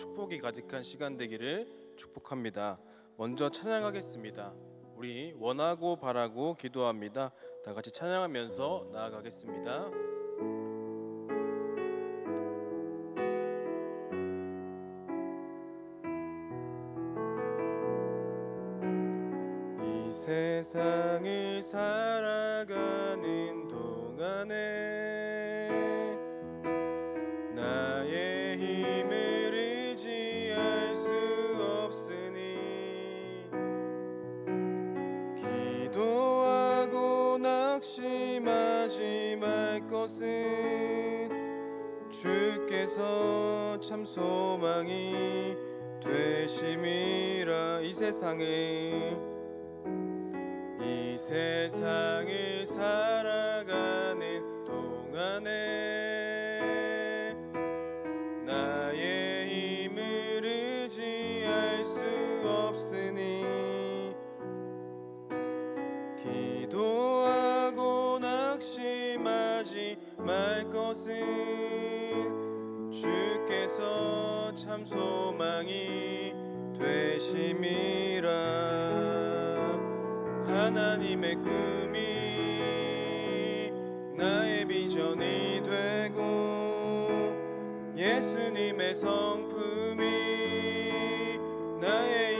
축복이 가득한 시간 되기를 축복합니다. 먼저 찬양하겠습니다. 우리 원하고 바라고 기도합니다. 다 같이 찬양하면서 나아가겠습니다. 이 세상을 살아가는 주께서 참 소망이 되심이라 이 세상을 이 세상을 살아 주께서 참 소망이 되심이라. 하나님의 꿈이 나의 비전이 되고 예수님의 성품이 나의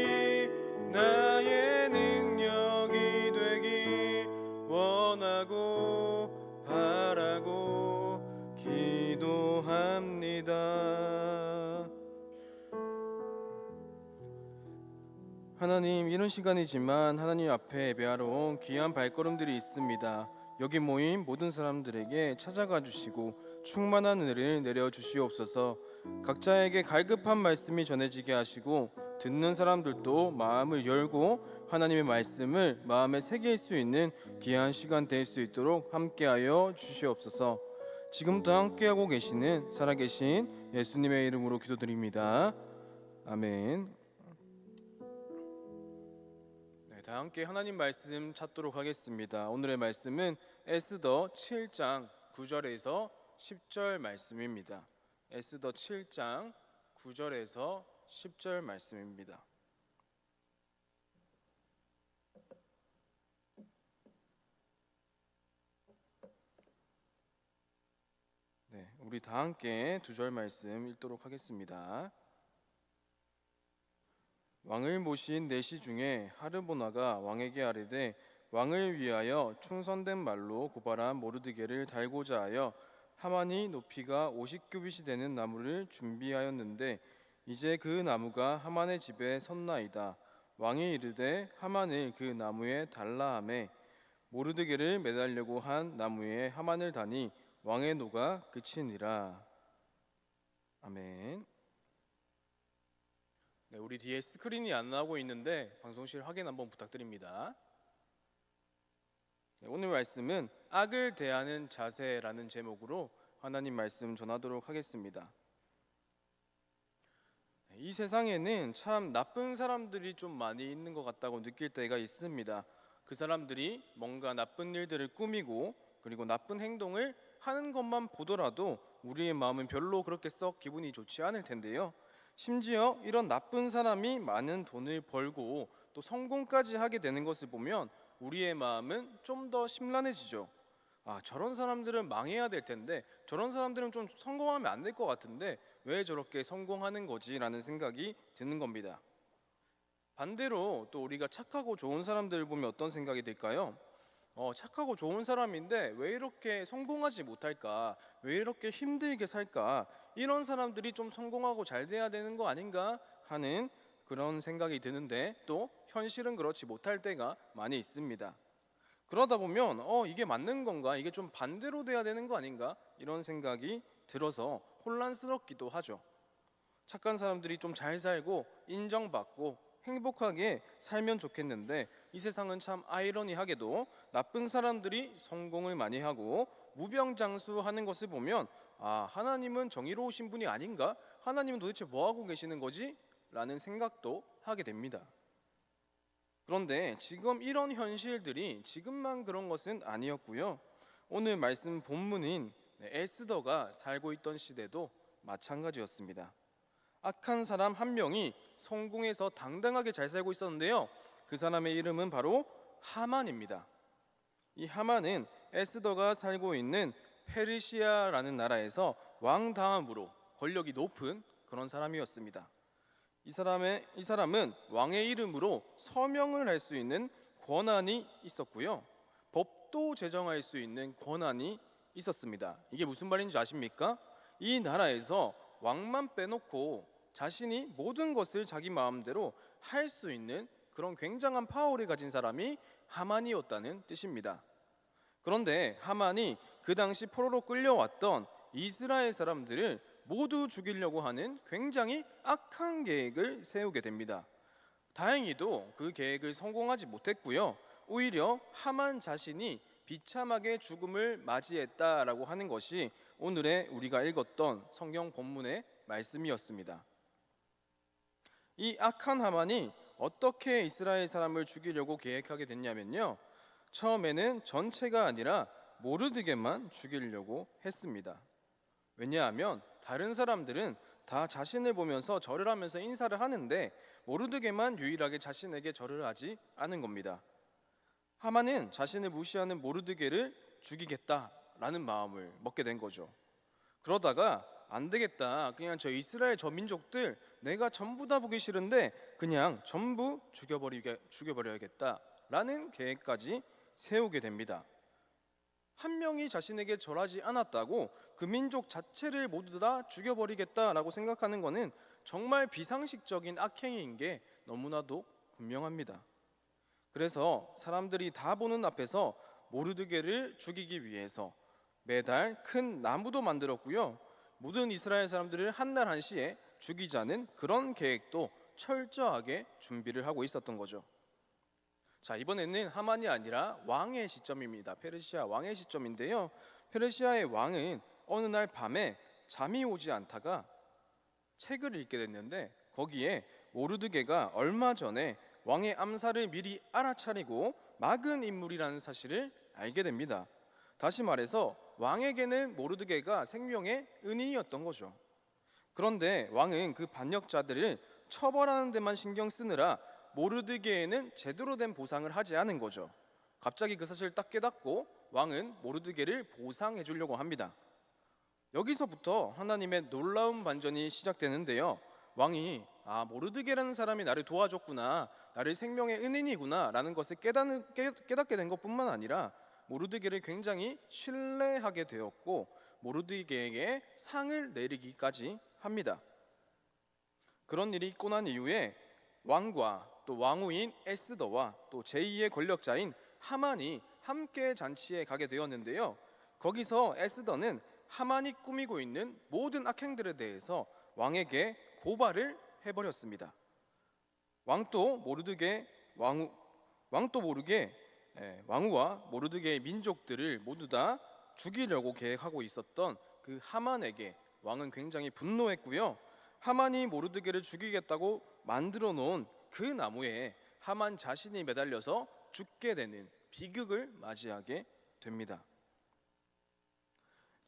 하나님 이런 시간이지만 하나님 앞에 예배하러 온 귀한 발걸음들이 있습니다. 여기 모인 모든 사람들에게 찾아가 주시고 충만한 은혜를 내려 주시옵소서. 각자에게 갈급한 말씀이 전해지게 하시고 듣는 사람들도 마음을 열고 하나님의 말씀을 마음에 새길 수 있는 귀한 시간 될 수 있도록 함께하여 주시옵소서. 지금도 함께하고 계시는 살아계신 예수님의 이름으로 기도드립니다. 아멘. 다 함께 하나님 말씀 찾도록 하겠습니다. 오늘의 말씀은 에스더 7장 9절에서 10절 말씀입니다. 에스더 7장 9절에서 10절 말씀입니다. 네, 우리 다 함께 두 절 말씀 읽도록 하겠습니다. 왕을 모신 내시 중에 하르보나가 왕에게 아뢰되 왕을 위하여 충선된 말로 고발한 모르드게를 달고자 하여 하만이 높이가 50규빗이 되는 나무를 준비하였는데 이제 그 나무가 하만의 집에 섰나이다 왕이 이르되 하만을 그 나무에 달라 하매 모르드게를 매달려고 한 나무에 하만을 다니 왕의 노가 그치니라 아멘. 네, 우리 뒤에 스크린이 안 나오고 있는데 방송실 확인 한번 부탁드립니다. 네, 오늘 말씀은 악을 대하는 자세라는 제목으로 하나님 말씀 전하도록 하겠습니다. 네, 이 세상에는 참 나쁜 사람들이 좀 많이 있는 것 같다고 느낄 때가 있습니다. 그 사람들이 뭔가 나쁜 일들을 꾸미고 그리고 나쁜 행동을 하는 것만 보더라도 우리의 마음은 별로 그렇게 썩 기분이 좋지 않을 텐데요. 심지어 이런 나쁜 사람이 많은 돈을 벌고 또 성공까지 하게 되는 것을 보면 우리의 마음은 좀 더 심란해지죠. 아, 저런 사람들은 망해야 될 텐데 저런 사람들은 좀 성공하면 안 될 것 같은데 왜 저렇게 성공하는 거지라는 생각이 드는 겁니다. 반대로 또 우리가 착하고 좋은 사람들을 보면 어떤 생각이 들까요? 어, 착하고 좋은 사람인데 왜 이렇게 성공하지 못할까? 왜 이렇게 힘들게 살까? 이런 사람들이 좀 성공하고 잘 돼야 되는 거 아닌가 하는 그런 생각이 드는데 또 현실은 그렇지 못할 때가 많이 있습니다. 그러다 보면 어 이게 맞는 건가? 이게 좀 반대로 돼야 되는 거 아닌가? 이런 생각이 들어서 혼란스럽기도 하죠. 착한 사람들이 좀 잘 살고 인정받고 행복하게 살면 좋겠는데 이 세상은 참 아이러니하게도 나쁜 사람들이 성공을 많이 하고 무병장수하는 것을 보면 아 하나님은 정의로우신 분이 아닌가? 하나님은 도대체 뭐 하고 계시는 거지? 라는 생각도 하게 됩니다. 그런데 지금 이런 현실들이 지금만 그런 것은 아니었고요. 오늘 말씀 본문인 네, 에스더가 살고 있던 시대도 마찬가지였습니다. 악한 사람 한 명이 성공해서 당당하게 잘 살고 있었는데요. 그 사람의 이름은 바로 하만입니다. 이 하만은 에스더가 살고 있는 페르시아라는 나라에서 왕 다음으로 권력이 높은 그런 사람이었습니다. 이 사람의 이 사람은 왕의 이름으로 서명을 할 수 있는 권한이 있었고요. 법도 제정할 수 있는 권한이 있었습니다. 이게 무슨 말인지 아십니까? 이 나라에서 왕만 빼놓고 자신이 모든 것을 자기 마음대로 할 수 있는 그런 굉장한 파워를 가진 사람이 하만이었다는 뜻입니다. 그런데 하만이 그 당시 포로로 끌려왔던 이스라엘 사람들을 모두 죽이려고 하는 굉장히 악한 계획을 세우게 됩니다. 다행히도 그 계획을 성공하지 못했고요. 오히려 하만 자신이 비참하게 죽음을 맞이했다라고 하는 것이 오늘의 우리가 읽었던 성경 본문의 말씀이었습니다. 이 악한 하만이 어떻게 이스라엘 사람을 죽이려고 계획하게 됐냐면요. 처음에는 전체가 아니라 모르드게만 죽이려고 했습니다. 왜냐하면 다른 사람들은 다 자신을 보면서 절을 하면서 인사를 하는데 모르드게만 유일하게 자신에게 절을 하지 않은 겁니다. 하만은 자신을 무시하는 모르드게를 죽이겠다라는 마음을 먹게 된 거죠. 그러다가 안 되겠다. 그냥 저 이스라엘 저 민족들 내가 전부 다 보기 싫은데 그냥 전부 죽여버리게 죽여버려야겠다라는 계획까지 세우게 됩니다. 한 명이 자신에게 절하지 않았다고 그 민족 자체를 모두 다 죽여버리겠다라고 생각하는 것은 정말 비상식적인 악행인 게 너무나도 분명합니다. 그래서 사람들이 다 보는 앞에서 모르드게를 죽이기 위해서 매달 큰 나무도 만들었고요. 모든 이스라엘 사람들을 한날 한시에 죽이자는 그런 계획도 철저하게 준비를 하고 있었던 거죠. 자, 이번에는 하만이 아니라 왕의 시점입니다. 페르시아 왕의 시점인데요. 페르시아의 왕은 어느 날 밤에 잠이 오지 않다가 책을 읽게 됐는데 거기에 모르드게가 얼마 전에 왕의 암살을 미리 알아차리고 막은 인물이라는 사실을 알게 됩니다. 다시 말해서 왕에게는 모르드게가 생명의 은인이었던 거죠. 그런데 왕은 그 반역자들을 처벌하는 데만 신경 쓰느라 모르드게에는 제대로 된 보상을 하지 않은 거죠. 갑자기 그 사실을 딱 깨닫고 왕은 모르드게를 보상해 주려고 합니다. 여기서부터 하나님의 놀라운 반전이 시작되는데요. 왕이 아 모르드게라는 사람이 나를 도와줬구나, 나를 생명의 은인이구나라는 것을 깨닫는, 깨닫게 된 것뿐만 아니라 모르드게를 굉장히 신뢰하게 되었고 모르드게에게 상을 내리기까지 합니다. 그런 일이 있고 난 이후에 왕과 또 왕후인 에스더와 또 제2의 권력자인 하만이 함께 잔치에 가게 되었는데요. 거기서 에스더는 하만이 꾸미고 있는 모든 악행들에 대해서 왕에게 고발을 해버렸습니다. 왕도 모르드게 왕후 왕도 모르게 예, 왕후와 모르드게의 민족들을 모두 다 죽이려고 계획하고 있었던 그 하만에게 왕은 굉장히 분노했고요. 하만이 모르드게를 죽이겠다고 만들어 놓은 그 나무에 하만 자신이 매달려서 죽게 되는 비극을 맞이하게 됩니다.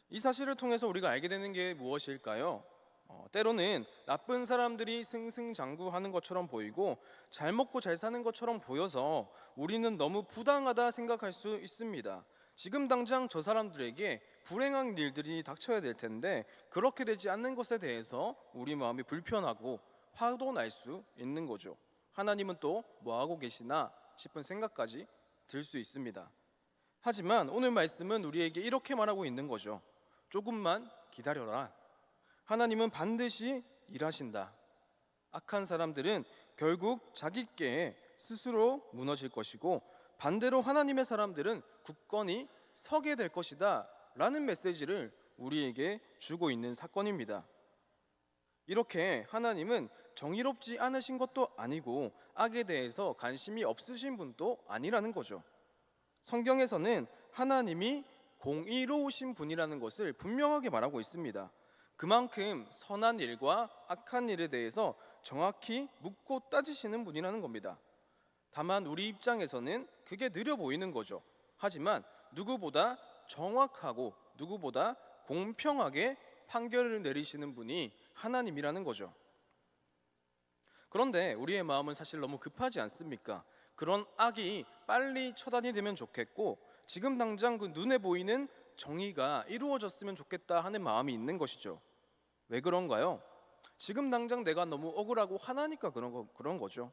이 사실을 통해서 우리가 알게 되는 게 무엇일까요? 어, 때로는 나쁜 사람들이 승승장구하는 것처럼 보이고 잘 먹고 잘 사는 것처럼 보여서 우리는 너무 부당하다 생각할 수 있습니다. 지금 당장 저 사람들에게 불행한 일들이 닥쳐야 될 텐데 그렇게 되지 않는 것에 대해서 우리 마음이 불편하고 화도 날 수 있는 거죠. 하나님은 또 뭐 하고 계시나 싶은 생각까지 들 수 있습니다. 하지만 오늘 말씀은 우리에게 이렇게 말하고 있는 거죠. 조금만 기다려라. 하나님은 반드시 일하신다. 악한 사람들은 결국 자기께 스스로 무너질 것이고 반대로 하나님의 사람들은 굳건히 서게 될 것이다 라는 메시지를 우리에게 주고 있는 사건입니다. 이렇게 하나님은 정의롭지 않으신 것도 아니고 악에 대해서 관심이 없으신 분도 아니라는 거죠. 성경에서는 하나님이 공의로우신 분이라는 것을 분명하게 말하고 있습니다. 그만큼 선한 일과 악한 일에 대해서 정확히 묻고 따지시는 분이라는 겁니다. 다만 우리 입장에서는 그게 느려 보이는 거죠. 하지만 누구보다 정확하고 누구보다 공평하게 판결을 내리시는 분이 하나님이라는 거죠. 그런데 우리의 마음은 사실 너무 급하지 않습니까? 그런 악이 빨리 처단이 되면 좋겠고 지금 당장 그 눈에 보이는 정의가 이루어졌으면 좋겠다 하는 마음이 있는 것이죠. 왜 그런가요? 지금 당장 내가 너무 억울하고 화나니까 그런 거 그런 거죠.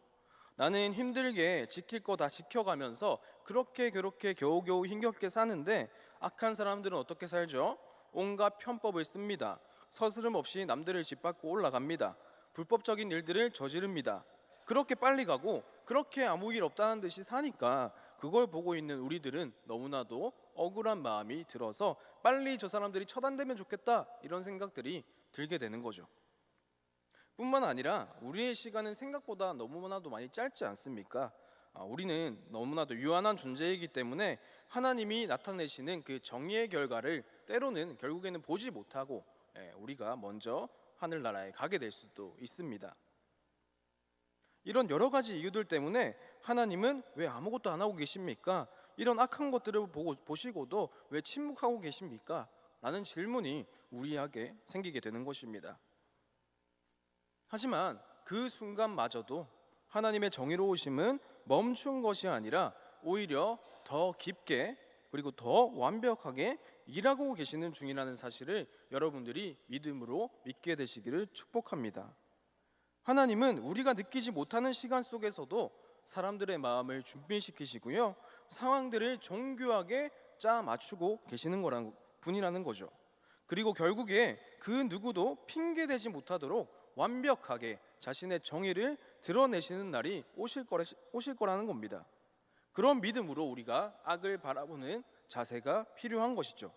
나는 힘들게 지킬 거 다 지켜가면서 그렇게 그렇게 겨우겨우 힘겹게 사는데 악한 사람들은 어떻게 살죠? 온갖 편법을 씁니다. 서스름 없이 남들을 짓밟고 올라갑니다. 불법적인 일들을 저지릅니다. 그렇게 빨리 가고 그렇게 아무 일 없다는 듯이 사니까 그걸 보고 있는 우리들은 너무나도 억울한 마음이 들어서 빨리 저 사람들이 처단되면 좋겠다 이런 생각들이 들게 되는 거죠. 뿐만 아니라 우리의 시간은 생각보다 너무나도 많이 짧지 않습니까? 아, 우리는 너무나도 유한한 존재이기 때문에 하나님이 나타내시는 그 정의의 결과를 때로는 결국에는 보지 못하고 예, 우리가 먼저 하늘나라에 가게 될 수도 있습니다. 이런 여러 가지 이유들 때문에 하나님은 왜 아무것도 안 하고 계십니까? 이런 악한 것들을 보고 보시고도 왜 침묵하고 계십니까? 라는 질문이 우리에게 생기게 되는 것입니다. 하지만 그 순간마저도 하나님의 정의로우심은 멈춘 것이 아니라 오히려 더 깊게 그리고 더 완벽하게 일하고 계시는 중이라는 사실을 여러분들이 믿음으로 믿게 되시기를 축복합니다. 하나님은 우리가 느끼지 못하는 시간 속에서도 사람들의 마음을 준비시키시고요. 상황들을 정교하게 짜 맞추고 계시는 거란 분이라는 거죠. 그리고 결국에 그 누구도 핑계 대지 못하도록 완벽하게 자신의 정의를 드러내시는 날이 오실 거라 오실 거라는 겁니다. 그런 믿음으로 우리가 악을 바라보는 자세가 필요한 것이죠.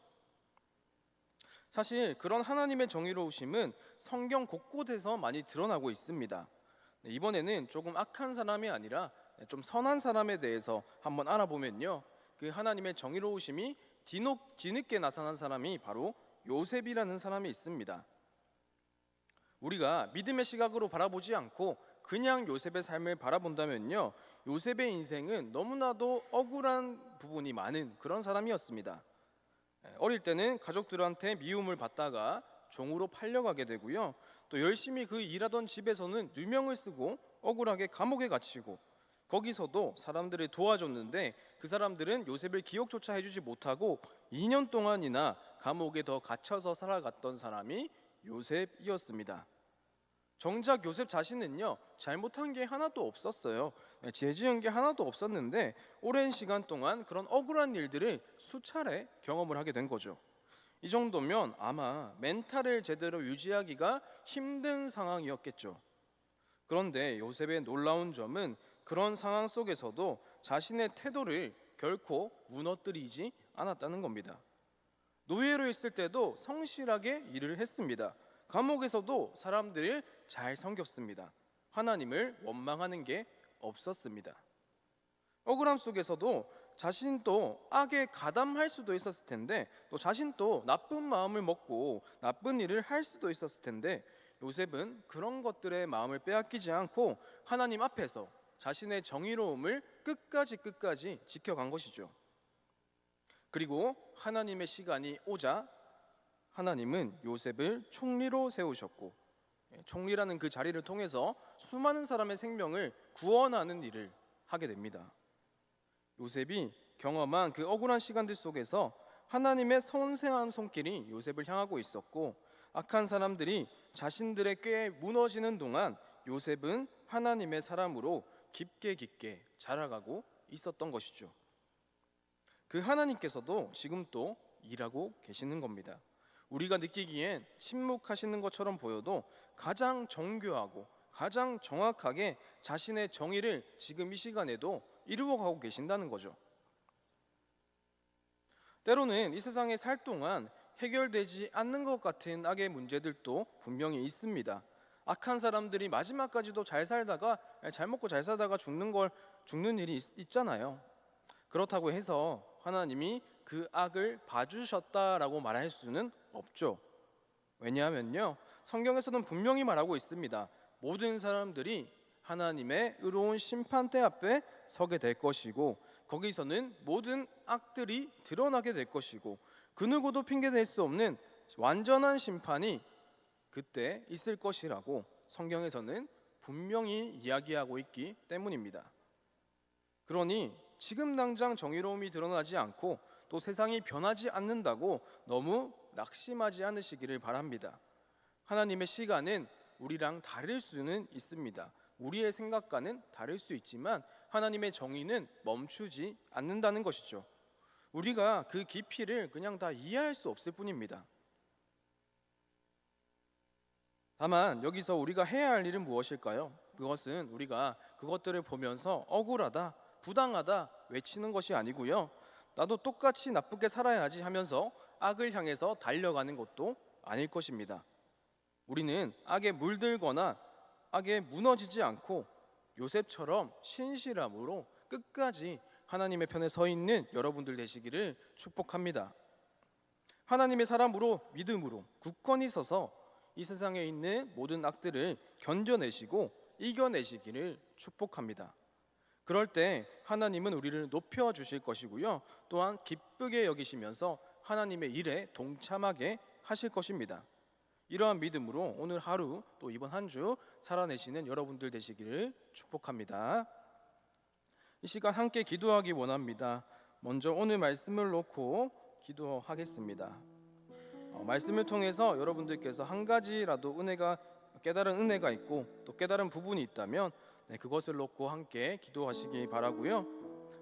사실 그런 하나님의 정의로우심은 성경 곳곳에서 많이 드러나고 있습니다. 네, 이번에는 조금 악한 사람이 아니라 좀 선한 사람에 대해서 한번 알아보면요. 그 하나님의 정의로우심이 뒤늦, 뒤늦게 나타난 사람이 바로 요셉이라는 사람이 있습니다. 우리가 믿음의 시각으로 바라보지 않고 그냥 요셉의 삶을 바라본다면요. 요셉의 인생은 너무나도 억울한 부분이 많은 그런 사람이었습니다. 어릴 때는 가족들한테 미움을 받다가 종으로 팔려가게 되고요. 또 열심히 그 일하던 집에서는 누명을 쓰고 억울하게 감옥에 갇히고 거기서도 사람들을 도와줬는데 그 사람들은 요셉을 기억조차 해주지 못하고 2년 동안이나 감옥에 더 갇혀서 살아갔던 사람이 요셉이었습니다. 정작 요셉 자신은요 잘못한 게 하나도 없었어요. 네, 죄지은 게 하나도 없었는데 오랜 시간 동안 그런 억울한 일들을 수차례 경험을 하게 된 거죠. 이 정도면 아마 멘탈을 제대로 유지하기가 힘든 상황이었겠죠. 그런데 요셉의 놀라운 점은 그런 상황 속에서도 자신의 태도를 결코 무너뜨리지 않았다는 겁니다. 노예로 있을 때도 성실하게 일을 했습니다. 감옥에서도 사람들을 잘 섬겼습니다. 하나님을 원망하는 게 없었습니다. 억울함 속에서도 자신도 악에 가담할 수도 있었을 텐데 또 자신도 나쁜 마음을 먹고 나쁜 일을 할 수도 있었을 텐데 요셉은 그런 것들의 마음을 빼앗기지 않고 하나님 앞에서 자신의 정의로움을 끝까지 끝까지 지켜간 것이죠. 그리고 하나님의 시간이 오자 하나님은 요셉을 총리로 세우셨고 예, 총리라는 그 자리를 통해서 수많은 사람의 생명을 구원하는 일을 하게 됩니다. 요셉이 경험한 그 억울한 시간들 속에서 하나님의 선생한 손길이 요셉을 향하고 있었고 악한 사람들이 자신들의 꾀에 무너지는 동안 요셉은 하나님의 사람으로 깊게 깊게 자라가고 있었던 것이죠. 그 하나님께서도 지금 또 일하고 계시는 겁니다. 우리가 느끼기엔 침묵하시는 것처럼 보여도 가장 정교하고 가장 정확하게 자신의 정의를 지금 이 시간에도 이루어가고 계신다는 거죠. 때로는 이 세상에 살 동안 해결되지 않는 것 같은 악의 문제들도 분명히 있습니다. 악한 사람들이 마지막까지도 잘 살다가 잘 먹고 잘 살다가 죽는 걸 죽는 일이 있, 잖아요 그렇다고 해서 하나님이 그 악을 봐주셨다라고 말할 수는 없죠. 왜냐하면요, 성경에서는 분명히 말하고 있습니다. 모든 사람들이 하나님의 의로운 심판대 앞에 서게 될 것이고 거기서는 모든 악들이 드러나게 될 것이고 그 누구도 핑계 댈 수 없는 완전한 심판이 그때 있을 것이라고 성경에서는 분명히 이야기하고 있기 때문입니다. 그러니 지금 당장 정의로움이 드러나지 않고 또 세상이 변하지 않는다고 너무 낙심하지 않으시기를 바랍니다. 하나님의 시간은 우리랑 다를 수는 있습니다. 우리의 생각과는 다를 수 있지만 하나님의 정의는 멈추지 않는다는 것이죠. 우리가 그 깊이를 그냥 다 이해할 수 없을 뿐입니다. 다만 여기서 우리가 해야 할 일은 무엇일까요? 그것은 우리가 그것들을 보면서 억울하다, 부당하다 외치는 것이 아니고요. 나도 똑같이 나쁘게 살아야지 하면서 악을 향해서 달려가는 것도 아닐 것입니다. 우리는 악에 물들거나 악에 무너지지 않고 요셉처럼 신실함으로 끝까지 하나님의 편에 서 있는 여러분들 되시기를 축복합니다. 하나님의 사람으로 믿음으로 굳건히 서서 이 세상에 있는 모든 악들을 견뎌내시고 이겨내시기를 축복합니다. 그럴 때 하나님은 우리를 높여 주실 것이고요. 또한 기쁘게 여기시면서 하나님의 일에 동참하게 하실 것입니다. 이러한 믿음으로 오늘 하루 또 이번 한 주 살아내시는 여러분들 되시기를 축복합니다. 이 시간 함께 기도하기 원합니다. 먼저 오늘 말씀을 놓고 기도하겠습니다. 어, 말씀을 통해서 여러분들께서 한 가지라도 은혜가 깨달은 은혜가 있고 또 깨달은 부분이 있다면 네, 그것을 놓고 함께 기도하시기 바라고요.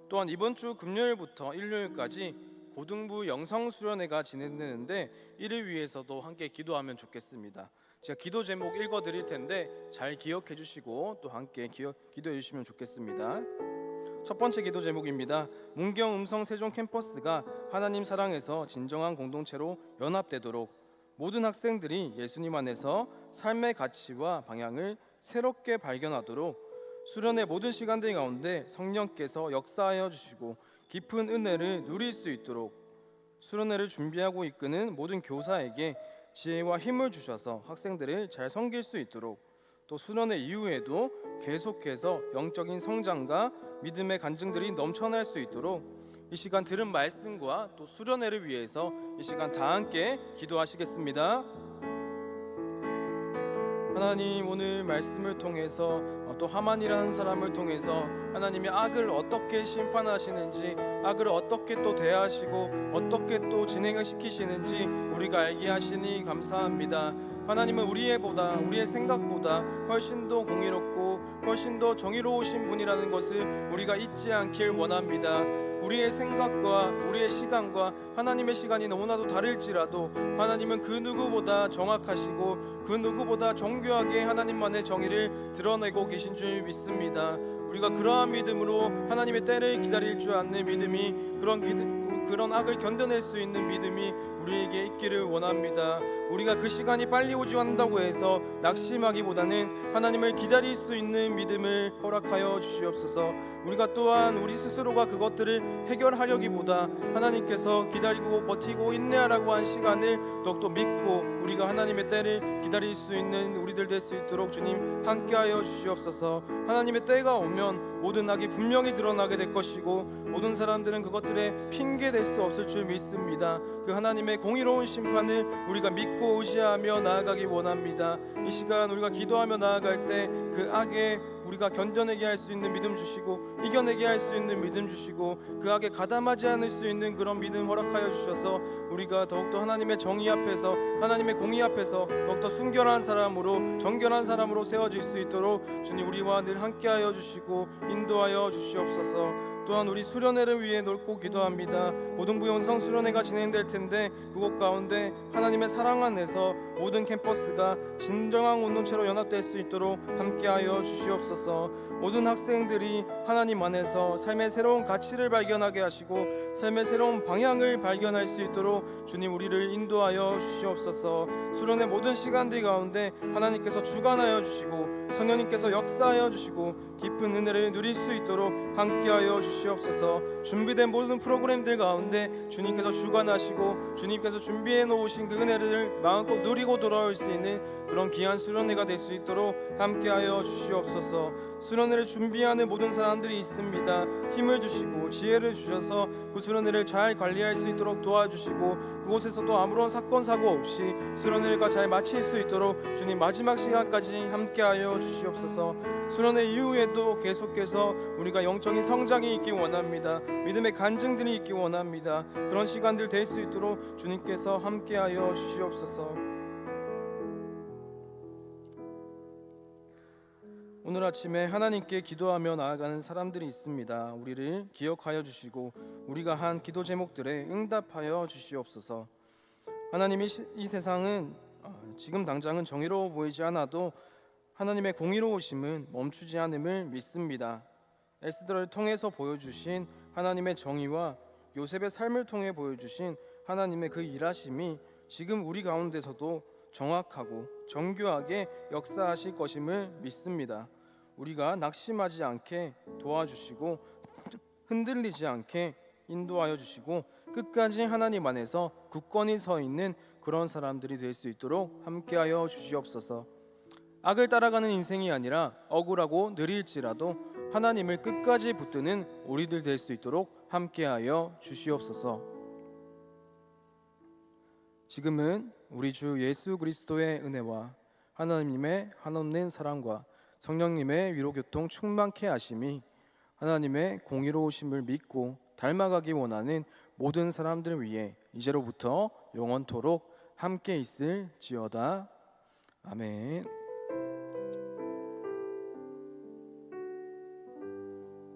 또한 이번 주 금요일부터 일요일까지 고등부 영성 수련회가 진행되는데 이를 위해서도 함께 기도하면 좋겠습니다. 제가 기도 제목 읽어 드릴 텐데 잘 기억해 주시고 또 함께 기억, 기도해 주시면 좋겠습니다. 첫 번째 기도 제목입니다. 문경 음성 세종 캠퍼스가 하나님 사랑에서 진정한 공동체로 연합되도록 모든 학생들이 예수님 안에서 삶의 가치와 방향을 새롭게 발견하도록 수련의 모든 시간들 가운데 성령께서 역사하여 주시고 깊은 은혜를 누릴 수 있도록 수련회를 준비하고 이끄는 모든 교사에게 지혜와 힘을 주셔서 학생들을 잘 섬길 수 있도록 또 수련회 이후에도 계속해서 영적인 성장과 믿음의 간증들이 넘쳐날 수 있도록 이 시간 들은 말씀과 또 수련회를 위해서 이 시간 다 함께 기도하시겠습니다. 하나님 오늘 말씀을 통해서 어, 또 하만이라는 사람을 통해서 하나님이 악을 어떻게 심판하시는지 악을 어떻게 또 대하시고 어떻게 또 진행을 시키시는지 우리가 알게 하시니 감사합니다. 하나님은 우리의 보다 우리의 생각보다 훨씬 더 공의롭고 훨씬 더 정의로우신 분이라는 것을 우리가 잊지 않길 원합니다. 우리의 생각과 우리의 시간과 하나님의 시간이 너무나도 다를지라도 하나님은 그 누구보다 정확하시고 그 누구보다 정교하게 하나님만의 정의를 드러내고 계신 줄 믿습니다. 우리가 그러한 믿음으로 하나님의 때를 기다릴 줄 아는 믿음이 그런 믿음 그런 악을 견뎌낼 수 있는 믿음이 우리에게 있기를 원합니다. 우리가 그 시간이 빨리 오지 않는다고 해서 낙심하기보다는 하나님을 기다릴 수 있는 믿음을 허락하여 주시옵소서. 우리가 또한 우리 스스로가 그것들을 해결하려기보다 하나님께서 기다리고 버티고 인내하라고 한 시간을 더욱더 믿고 우리가 하나님의 때를 기다릴 수 있는 우리들 될 수 있도록 주님 함께하여 주시옵소서. 하나님의 때가 오면 모든 악이 분명히 드러나게 될 것이고 모든 사람들은 그것들의 핑계 될 수 없을 줄 믿습니다. 그 하나님의 공의로운 심판을 우리가 믿고 의지하며 나아가기 원합니다. 이 시간 우리가 기도하며 나아갈 때 그 악에 우리가 견뎌내게 할 수 있는 믿음 주시고 이겨내게 할 수 있는 믿음 주시고 그 악에 가담하지 않을 수 있는 그런 믿음 허락하여 주셔서 우리가 더욱더 하나님의 정의 앞에서 하나님의 공의 앞에서 더욱더 순결한 사람으로 정결한 사람으로 세워질 수 있도록 주님 우리와 늘 함께하여 주시고 인도하여 주시옵소서 또한 우리 수련회를 위해 놓고 기도합니다. 고등부 영성 수련회가 진행될 텐데 그곳 가운데 하나님의 사랑 안에서 모든 캠퍼스가 진정한 공동체로 연합될 수 있도록 함께하여 주시옵소서. 모든 학생들이 하나님 안에서 삶의 새로운 가치를 발견하게 하시고 삶의 새로운 방향을 발견할 수 있도록 주님 우리를 인도하여 주시옵소서. 수련의 모든 시간들 가운데 하나님께서 주관하여 주시고 성령님께서 역사하여 주시고 깊은 은혜를 누릴 수 있도록 함께하여 주시옵소서. 준비된 모든 프로그램들 가운데 주님께서 주관하시고 주님께서 준비해 놓으신 그 은혜를 마음껏 누리고 돌아올 수 있는 그런 귀한 수련회가 될 수 있도록 함께하여 주시옵소서. 수련회를 준비하는 모든 사람들이 있습니다. 힘을 주시고 지혜를 주셔서 그 수련회를 잘 관리할 수 있도록 도와주시고 그곳에서도 아무런 사건 사고 없이 수련회가 잘 마칠 수 있도록 주님 마지막 시간까지 함께하여 주시옵소서. 수련회 이후에도 계속해서 우리가 영적인 성장이 있기 원합니다. 믿음의 간증들이 있기 원합니다. 그런 시간들 될 수 있도록 주님께서 함께하여 주시옵소서. 오늘 아침에 하나님께 기도하며 나아가는 사람들이 있습니다. 우리를 기억하여 주시고 우리가 한 기도 제목들에 응답하여 주시옵소서. 하나님이 시- 이 세상은 어, 지금 당장은 정의로워 보이지 않아도 하나님의 공의로우심은 멈추지 않음을 믿습니다. 에스더를 통해서 보여주신 하나님의 정의와 요셉의 삶을 통해 보여주신 하나님의 그 일하심이 지금 우리 가운데서도 정확하고 정교하게 역사하실 것임을 믿습니다. 우리가 낙심하지 않게 도와주시고 흔들리지 않게 인도하여 주시고 끝까지 하나님 안에서 굳건히 서 있는 그런 사람들이 될 수 있도록 함께하여 주시옵소서. 악을 따라가는 인생이 아니라 억울하고 느릴지라도 하나님을 끝까지 붙드는 우리들 될 수 있도록 함께하여 주시옵소서. 지금은 우리 주 예수 그리스도의 은혜와 하나님의 한없는 사랑과 성령님의 위로 교통 충만케 하심이 하나님의 공의로우심을 믿고 닮아가기 원하는 모든 사람들 위해 이제로부터 영원토록 함께 있을지어다. 아멘.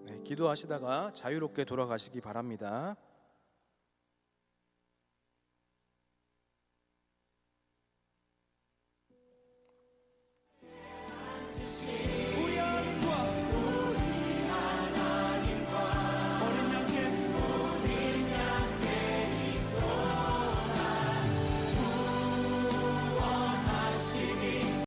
네, 기도하시다가 자유롭게 돌아가시기 바랍니다.